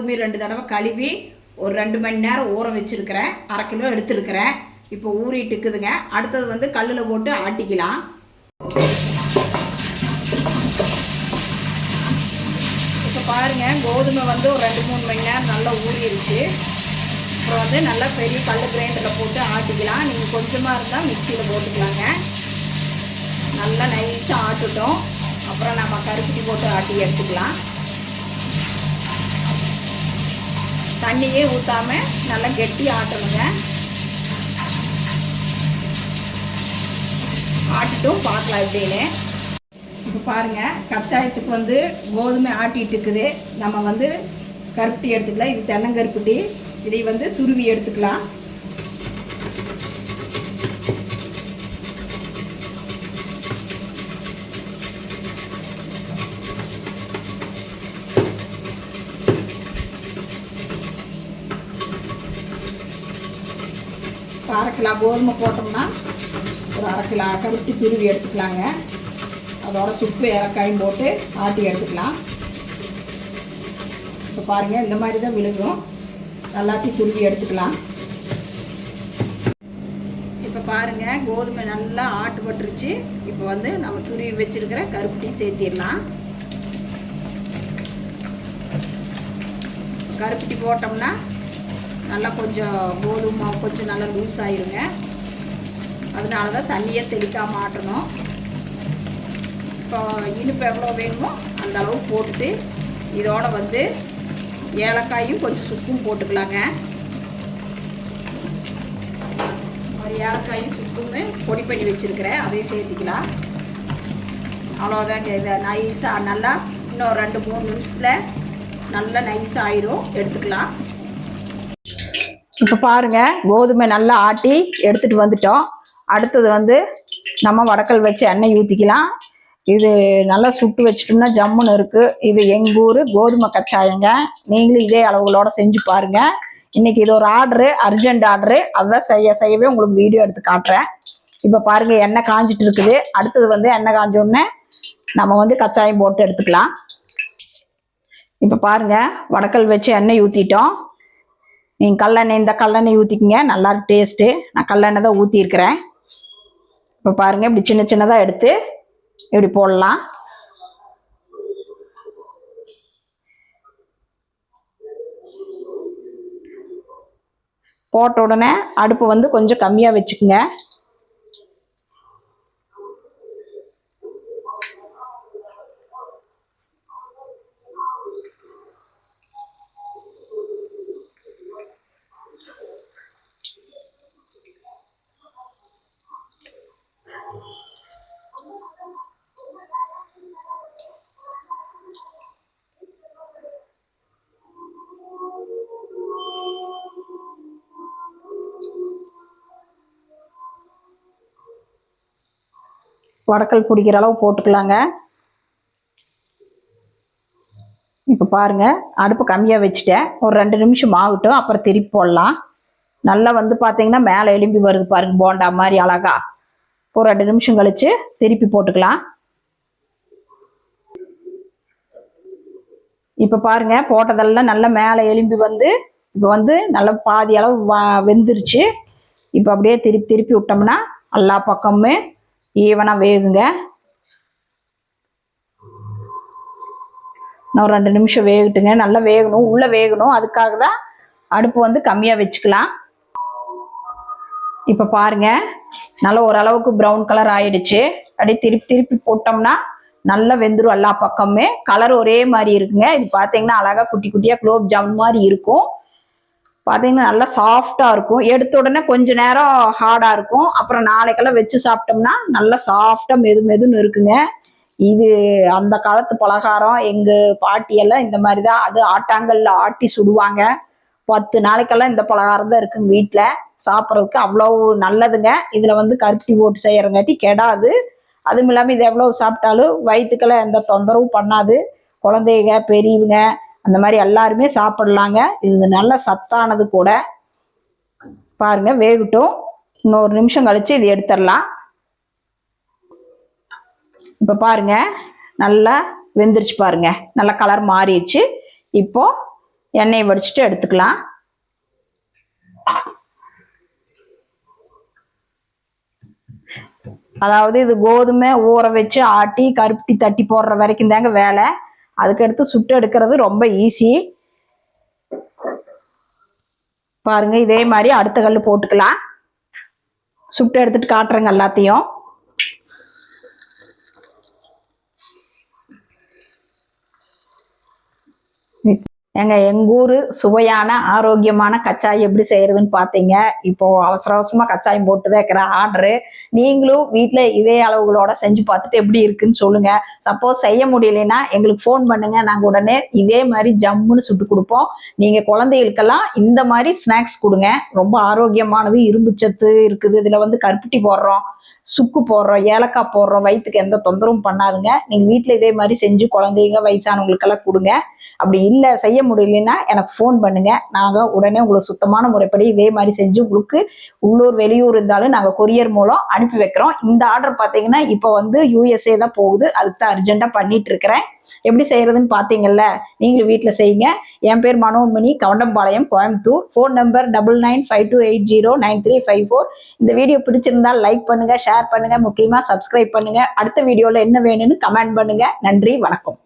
கோதுமை ரெண்டு தடவை கழுவி ஒரு ரெண்டு மணி நேரம் ஊற வச்சுருக்கிறேன். அரை கிலோ எடுத்துருக்கிறேன். இப்போ ஊறிட்டு இருக்குதுங்க. அடுத்தது வந்து கல்லில் போட்டு ஆட்டிக்கலாம். இப்போ பாருங்கள் கோதுமை வந்து ஒரு ரெண்டு மூணு மணி நேரம் நல்லா ஊறிடுச்சு அப்புறம் வந்து நல்லா பெரிய கல் கிரைண்டரில் போட்டு ஆட்டிக்கலாம். நீங்கள் கொஞ்சமாக இருந்தால் மிக்சியில் போட்டுக்கலாங்க. நல்லா நைஸாக ஆட்டுட்டோம். அப்புறம் நம்ம கருப்பட்டி போட்டு ஆட்டி எடுத்துக்கலாம். தண்ணியே ஊற்றாமல் நல்லா கெட்டி ஆட்டணுங்க. ஆட்டிட்டும் பார்க்கலாம் எப்படின்னு. இப்போ பாருங்கள் கச்சாயத்துக்கு வந்து கோதுமை ஆட்டிட்டு இருக்குது நம்ம வந்து கருப்பட்டி எடுத்துக்கலாம். இது தென்னங்கருப்பட்டி. இதை வந்து துருவி எடுத்துக்கலாம். இப்போ அரை கிலோ கோதுமை போட்டோம்னா ஒரு அரை கிலோ கருப்பட்டி துருவி எடுத்துக்கலாங்க. அதோட சுப்பு ஏலக்காயும் போட்டு ஆட்டி எடுத்துக்கலாம். இப்போ பாருங்கள் இந்த மாதிரி தான் விழுகும். எல்லாத்தையும் துருவி எடுத்துக்கலாம். இப்போ பாருங்கள் கோதுமை நல்லா ஆட்டுப்பட்டுருச்சு இப்போ வந்து நம்ம துருவி வச்சுருக்கிற கருப்பட்டி சேர்த்திடலாம். கருப்பட்டி போட்டோம்னா நல்லா கொஞ்சம் கோதுமை மாவு கொஞ்சம் நல்லா லூஸ் ஆயிருங்க. அதனால தான் தண்ணியே தெளிக்காம மாட்டணும் இப்போ இனிப்பு எவ்வளோ வேணுமோ அந்த அளவு போட்டுட்டு இதோட வந்து ஏலக்காயும் கொஞ்சம் சுப்பும் போட்டுக்கலாங்க. ஏலக்காயும் சுப்புமே பொடி பண்ணி வச்சுருக்கிறேன். அதையும் சேர்த்திக்கலாம். அவ்வளோதாங்க இதை நைஸாக நல்லா இன்னும் ரெண்டு மூணு நிமிஷத்தில் நல்லா நைஸாக ஆயிரும். எடுத்துக்கலாம். இப்போ பாருங்கள் கோதுமை நல்லா ஆட்டி எடுத்துகிட்டு வந்துட்டோம். அடுத்தது வந்து நம்ம வடக்கல் வச்சு எண்ணெய் ஊற்றிக்கலாம் இது நல்லா சுட்டு வச்சுட்டோம்னா ஜம்முன்னு இருக்குது இது எங்கள் ஊர் கோதுமை கச்சாயங்க. நீங்களும் இதே அளவுகளோடு செஞ்சு பாருங்கள் இன்றைக்கி இது ஒரு ஆர்டரு அர்ஜென்ட் ஆர்டரு. அதான் செய்ய செய்யவே உங்களுக்கு வீடியோ எடுத்து காட்டுறேன். இப்போ பாருங்கள் எண்ணெய் காஞ்சிட்டு இருக்குது. அடுத்தது வந்து எண்ணெய் காஞ்சோடனே நம்ம வந்து கச்சாயம் போட்டு எடுத்துக்கலாம். இப்போ பாருங்கள் வடக்கல் வச்சு எண்ணெய் ஊற்றிட்டோம் நீங்கள் கல்லெண்ணெய் இந்த கல்லெண்ணெய் ஊற்றிக்கிங்க நல்லா டேஸ்ட்டு நான் கல்லெண்ணெய் தான் ஊற்றிருக்கிறேன் இப்போ பாருங்கள் இப்படி சின்ன சின்னதாக எடுத்து இப்படி போடலாம். போட்ட உடனே அடுப்பு வந்து கொஞ்சம் கம்மியாக வச்சுக்கோங்க. வடக்கல் பிடிக்கிற அளவு போட்டுக்கலாங்க. இப்போ பாருங்க அடுப்பு கம்மியாக வச்சுட்டேன். ஒரு ரெண்டு நிமிஷம் ஆகட்டும் அப்புறம் திருப்பி போடலாம். நல்லா வந்து பார்த்தீங்கன்னா மேலே எலும்பி வருது பாருங்க போண்டா மாதிரி அழகா. ஒரு ரெண்டு நிமிஷம் கழித்து திருப்பி போட்டுக்கலாம். இப்போ பாருங்க போட்டதெல்லாம் நல்லா மேலே எலும்பி வந்து இப்போ வந்து நல்லா பாதி அளவு வா- வெந்துருச்சு. இப்போ அப்படியே திருப்பி திருப்பி விட்டோம்னா எல்லா பக்கமுமே ஈவனாக வேகுங்க. இன்னும் ஒரு ரெண்டு நிமிஷம் வேகட்டுங்க. நல்லா வேகணும். உள்ளே வேகணும். அதுக்காக தான் அடுப்பு வந்து கம்மியாக வச்சுக்கலாம். இப்போ பாருங்க. நல்லா ஓரளவுக்கு ப்ரௌன் கலர் ஆயிடுச்சு. அப்படியே திருப்பி திருப்பி போட்டோம்னா நல்லா வெந்துடும் எல்லா பக்கமுமே கலர் ஒரே மாதிரி இருக்குங்க. இது பார்த்தீங்கன்னா அழகாக குட்டி குட்டியாக குலோப் ஜாமுன் மாதிரி இருக்கும். பார்த்தீங்கன்னா நல்லா சாஃப்டாக இருக்கும். எடுத்த உடனே கொஞ்ச நேரம் ஹார்டாக இருக்கும். அப்புறம் நாளைக்கெல்லாம் வச்சு சாப்பிட்டோம்னா நல்லா சாஃப்டாக மெது மெதுன்னு இருக்குங்க. இது அந்த காலத்து பலகாரம் எங்கள் பாட்டியெல்லாம் இந்த மாதிரி தான் அது ஆட்டாங்கல்ல ஆட்டி சுடுவாங்க. பத்து நாளைக்கெல்லாம் இந்த பலகாரம் தான் இருக்குங்க வீட்டில் சாப்பிட்றதுக்கு அவ்வளோ நல்லதுங்க. இதில் வந்து கருப்பட்டி போட்டு செய்கிறங்காட்டி கெடாது. அதுவும் இல்லாமல் இது எவ்வளோ சாப்பிட்டாலும் வயிற்றுக்கெல்லாம் எந்த தொந்தரவும் பண்ணாது. குழந்தைங்க பெரியவங்க அந்த மாதிரி எல்லாருமே சாப்பிடலாங்க. இது நல்ல சத்தானது கூட. பாருங்க வேகட்டும். இன்னொரு நிமிஷம் கழித்து இது எடுத்துடலாம். இப்போ பாருங்க நல்லா வெந்துருச்சு பாருங்க. நல்லா கலர் மாறிடுச்சு. இப்போ எண்ணெயை வடிச்சிட்டு எடுத்துக்கலாம். அதாவது இது கோதுமை ஊற வச்சு ஆட்டி கருப்பட்டி தட்டி போடுற வரைக்கும் தாங்க வேலை. அதுக்கடுத்து சுட்டு எடுக்கிறது ரொம்ப ஈஸி பாருங்க இதே மாதிரி அடுத்த கல் போட்டுக்கலாம். சுட்டு எடுத்துட்டு காட்டுறேங்க எல்லாத்தையும். எங்க எங்கூர் சுவையான ஆரோக்கியமான கச்சாயம் எப்படி செய்யறதுன்னு பார்த்தீங்க. இப்போ அவசர அவசரமா கச்சாயம் போட்டுதான் இருக்கிற ஆர்டரு நீங்களும் வீட்டில் இதே அளவுகளோட செஞ்சு பார்த்துட்டு எப்படி இருக்குன்னு சொல்லுங்க. சப்போஸ் செய்ய முடியலைன்னா எங்களுக்கு ஃபோன் பண்ணுங்க. நாங்கள் உடனே இதே மாதிரி ஜம்முன்னு சுட்டு கொடுப்போம். நீங்கள் குழந்தைகளுக்கெல்லாம் இந்த மாதிரி ஸ்நாக்ஸ் கொடுங்க. ரொம்ப ஆரோக்கியமானது இரும்பு சத்து இருக்குது. இதில் வந்து கருப்பட்டி போடுறோம் சுக்கு போடுறோம் ஏலக்காய் போடுறோம். வயிற்றுக்கு எந்த தொந்தரவும் பண்ணாதுங்க. நீங்கள் வீட்டில் இதே மாதிரி செஞ்சு குழந்தைங்க வயசானவங்களுக்கெல்லாம் கொடுங்க. அப்படி இல்லை செய்ய முடியலன்னா எனக்கு ஃபோன் பண்ணுங்க. நாங்கள் உடனே உங்களுக்கு சுத்தமான முறைப்படி இதே மாதிரி செஞ்சு உங்களுக்கு உள்ளூர் வெளியூர் இருந்தாலும் நாங்கள் கொரியர் மூலம் அனுப்பி வைக்கிறோம். இந்த ஆர்டர் பார்த்தீங்கன்னா இப்போ வந்து யூஎஸ்ஏ தான் போகுது. அதுக்கு தான் அர்ஜென்ட்டாக பண்ணிட்டு இருக்கிறேன். எப்படி செய்யறதுன்னு பார்த்தீங்கல்ல நீங்களும் வீட்டில் செய்யுங்க. என் பேர் Manonmani Goundampalayam Coimbatore. Phone number double nine five two eight zero nine three five four இந்த வீடியோ பிடிச்சிருந்தால் லைக் பண்ணுங்கள் ஷேர் பண்ணுங்கள் முக்கியமாக சப்ஸ்கிரைப் பண்ணுங்கள் அடுத்த வீடியோவில் என்ன வேணும்னு கமெண்ட் பண்ணுங்கள் நன்றி வணக்கம்.